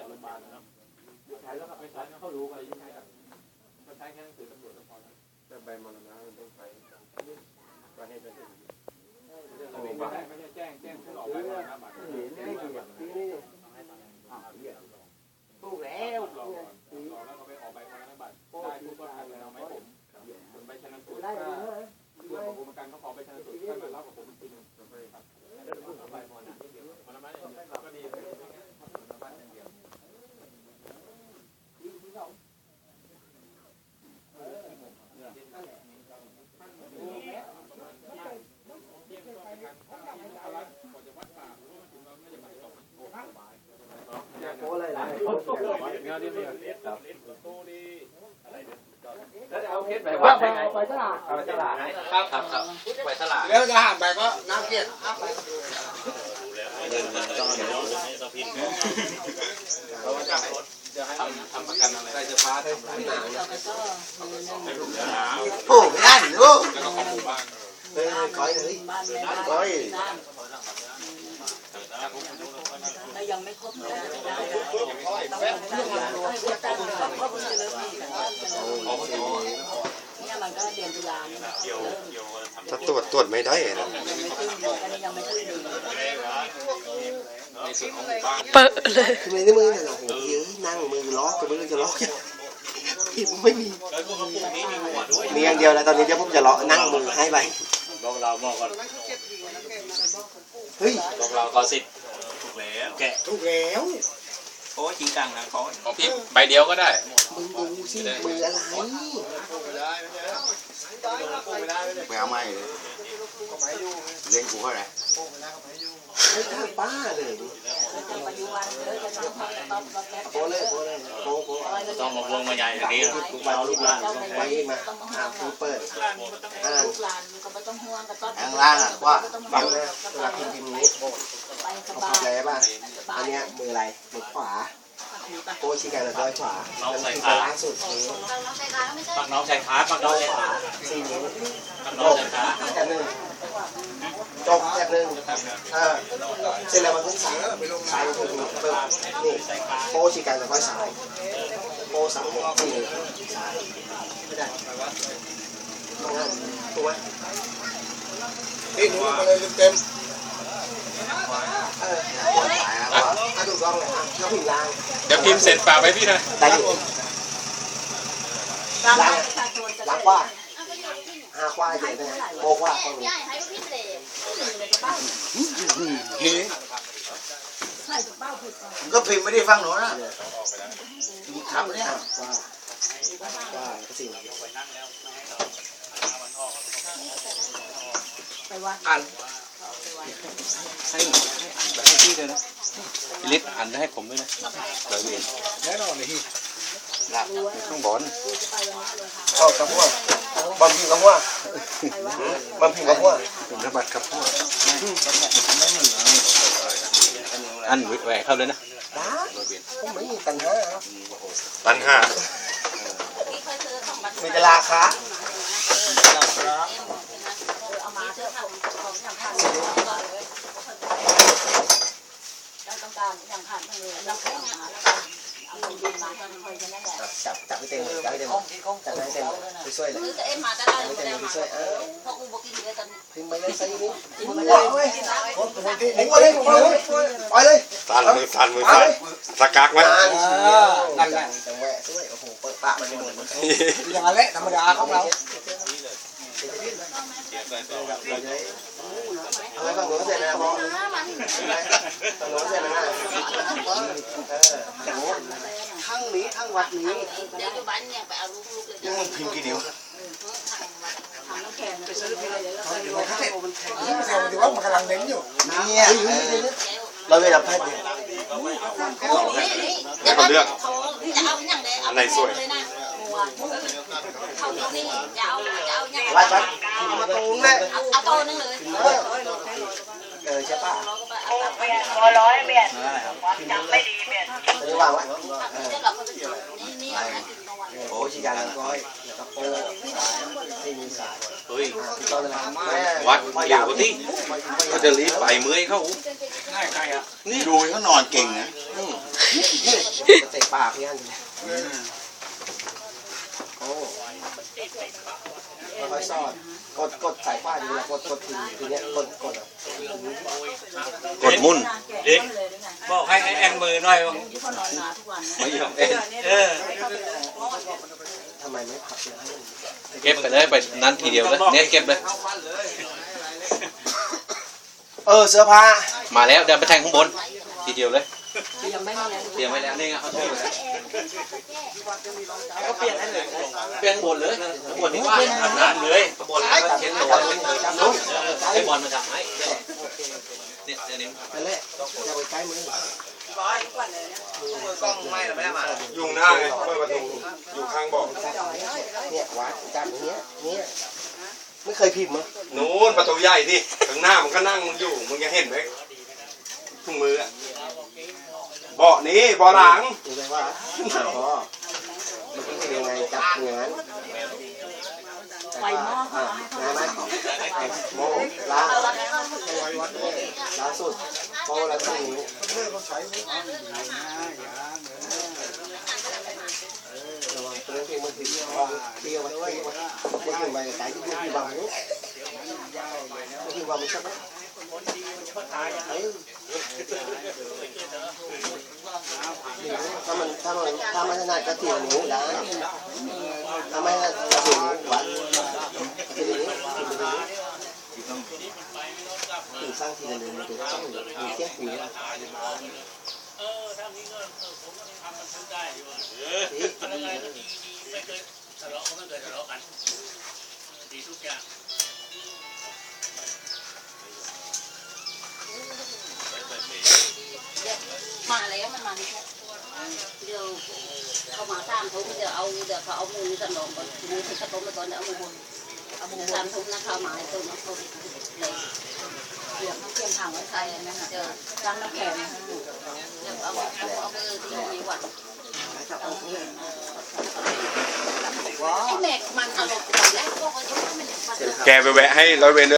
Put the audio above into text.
จากโรงพยาบาลนะเนาะใช้แล้วครับไปใช้เขารู้ไปยิ่งใช้แบบก็ใช้แค่หนังสือตำรวจก็พอแล้วถ้าใบมรณะมันต้องไปก็ให้ไปเรื่องอะไรไม่ได้ไม่ใช่แจ้งแจ้งผู้หลอกไปมรณะบัตร เอาเคสไปว่าวัดไปได้ไงไปตลาดไปตลาดครับครับครับไปตลาดแล้วจะหันไปก็น้ำเกลียดเราจะทำทำประกันอะไรได้จะฟ้าทำอะไรโอ้ไม่ได้ลูกแล้วก็ของหมู่บ้านเฮ้ยก้อยเฮ้ยก้อย ยังไม่ครบเลยเนี่ยมันก็เดือนตุลาเนี่ยถ้าตรวจตรวจไม่ได้นะยังไม่ขึ้นเลยอันนี้ยังไม่ขึ้นเลยในส่วนของหมู่บ้านเปิดเลยทำไมนี่มือเนี่ยโอ้โหเยอะนั่งมือล็อกกับมือจะล็อกผิดไม่มีมีอย่างเดียวแล้วตอนนี้เดี๋ยวผมจะล็อกนั่งมือให้ไปบอกเราบอกก่อนเฮ้ยบอกเราก็สิทธิ์ถู กแล้วแกะถูกแล้วโอ้ยจริงจังนะโอ้ยของพี่ใบเดียวก็ได้ มึงดูสิมืออะไรไปเอาไม้เลยเลี้ยงกูเท่าไหร่ ไม่กล้าป้าเลยจะปัจจุบันเลยจะทำให้ต้องรับแก้โปเลยโปเลยโปโปต้องมาพวงมาใหญ่อย่างนี้ทุกวันลูกหลานไปมาอ่าคือเปิดลูกหลานก็ไม่ต้องห่วงก็ต้องข้างล่างอะว่าฟังนะเวลาพิมพ์พิมพ์นี้เขาบาพูดยอะไรป่ะสบาอันเนี้ยมืออะไรมือขวาโปชี้กันเลยด้อยขวาแล้วคือล่าสุดนี้ปักน้องชายขาปักน้องชายขาสี่นิ้วปักน้องชายขาแค่หนึ่ง จบแค่หนึ่งเออเสร็จแล้วมันขึ้นสายสายมันถึงปึ๊บนี่โปชี้กันแล้วก็สายโปสามสี่สายไม่ได้ตรงนั้นถูกไหมนี่หนูมาเลยเต็มเอออะถูกต้องเลยอะแล้วผิวล่างเดี๋ยวพิมพ์เสร็จฝากไปพี่หนะได้อยู่ตามประชาชนจะล้างกว่า ห้าขว้าเฉยเลยโปกว่าตรงนี้ผมก็พิมพ์ไม่ได้ฟังหนูนะครับเนี่ยว่าว่าสิ่งไปวัดให้ให้พี่เลยนะลิศอ่านให้ผมด้วยนะเราเรียนแน่นอนเลย ข้างบนเอากระพวกบอมพิมพ์กระพวกบอมพิมพ์กระพวกคุณสมบัติครับพ่ออันแหวกเข้าเลยนะนะผมไม่มีปัญหาครับปัญหามีแต่ราคาเอามาเถอะของอย่างผ่านเราต้องการอย่างผ่านทางเลยเราแค่หาแล้วกันเอาคนดีมา จะคอยกันนั่นแหละจับจับให้เต็มจับให้เต็มจับให้เต็มไปช่วยเลยคือจะเอ็มมาจะได้จับให้เต็มไปช่วยเออพอกูบอกกินเยอะตอนนี้พิมพ์ไปเลยใส่นี้กินไม่โอ้ได้ยกินได้ผมไปเลยผมไปเลยไปเลยตันมือตันมือตันสกักไว้นั่นแหละจังแหวะช่วยโอ้โหเปิดปะมันไม่หมดอย่างนั้นแหละธรรมดาของเราอะไรฝั่งโน้นเสร็จแล้วพอ ฝั่งโน้นเสร็จแล้วนะเออทั้งนี้ทั้งวัดนี้เดี๋ยวอยู่บ้านเนี่ยไปเอาลูกๆเลยยังมันพิมพ์กี่นิ้วทำน้ำแข็งไปซื้อไปเลยแล้วเดี๋ยวเขาเสร็จนี่มันถือว่ามันกำลังเน้นอยู่เนี่ยเราเลยดับแพทย์เนี่ยนี่นี่เดี๋ยวเขาจะเอาอย่างไรเอาเลยนะหัวเขาตรงนี้จะเอาจะเอาอย่างวัดวัดมาตรงเลยเอาเอาโตนึงเลย เออใช่ป่ะ เรา ก็ไปเอาไปจะวางไว้ออเดี๋ยวเราก็ไปนี่นี่นะกินกลางวันโอ้ชิการก้อยแล้วก็โป้ที่มีสายเฮ้ยต้นเลยแม่วัดเกี่ยวกับที่ก็จะรีบไปเมื่อยเข้านี่ดูเขานอนเก่งนะเตะปากพี่อันโอ้ ค่อยๆซ่อนกดกดสายฟ้าดีนะกดกดทีทีเนี้ยกดกดอะกดมุ่นเด็กบอกให้แอนมือหน่อยไม่ยอมเอ็นเออทำไมไม่พับเนี่ยให้มันเก็บไปเลยไปนั้นทีเดียวเลยเน็ตเก็บเลย เออเสื้อผ้ามาแล้วเดินไปแทงข้างบน ทีเดียวเลย เตรียมไว้แล้วนี่ไงเขาช่วยไปแล้วก็เปลี่ยนให้เลยเปลี่ยนข้างบนเลยข้างบนนี่ว่าทำงานเลยข้างบนแล้วก็เช็ดตัวให้บอลมาทำให้เนี่ยเดี๋ยวนี้ไปเลยอย่าไปใกล้มือกล้องไม่หรือไม่ได้มายุงหน้าไงเปิดประตูอยู่ข้างบอกเนี่ยวัดจับอย่างเงี้ยเนี่ยไม่เคยผิดมั้งนู้นประตูใหญ่ดิข้างหน้ามันก็นั่งอยู่มึงยังเห็นไหมถุงมืออะ เบาะนี้เบาะหลังดูเลยว่าอ๋อมันเป็นยังไงจับอย่างนั้นไปหม้อเขาให้เขานะไหมโมล้างล้างสุดโมแล้วก็อย่างนี้ระวังตัวที่มันติดมองเที่ยวไว้เที่ยวไว้มันถึงไปไกลที่ดูที่บังนู้ที่บังมันใช่ไหม เออถ้ามันถ้ามันถ้ามันถนัดก็เที่ยวนิ้วได้ถ้าไม่ถนัดก็เที่ยวนิ้ววัดทีนี้ทีนี้ถึงสร้างทีละเดือนมันจะต้องมีเที่ยงคืนมา แล้วมันมาไม่ใช่เดี๋ยวเขามาสร้ามทุ่มเดี๋ยวเอาเดี๋ยวเขาเอามือกันลงก่อนมือที่กระตุ้มไปก่อนเดี๋ยวเอามือบนเอามือสามทุ่มนะเขามาให้ตุ้มน้ำตุ้มเลยเดี๋ยวเขาเตรียมถังไว้ใส่นะคะเดี๋ยวตั้งน้ำแข็งเดี๋ยวเอาเอาเอามือที่มีหวัดแม็กมันอารมณ์แล้วก็ว่ามันแกไปแวะให้ร้อยเวรด้วย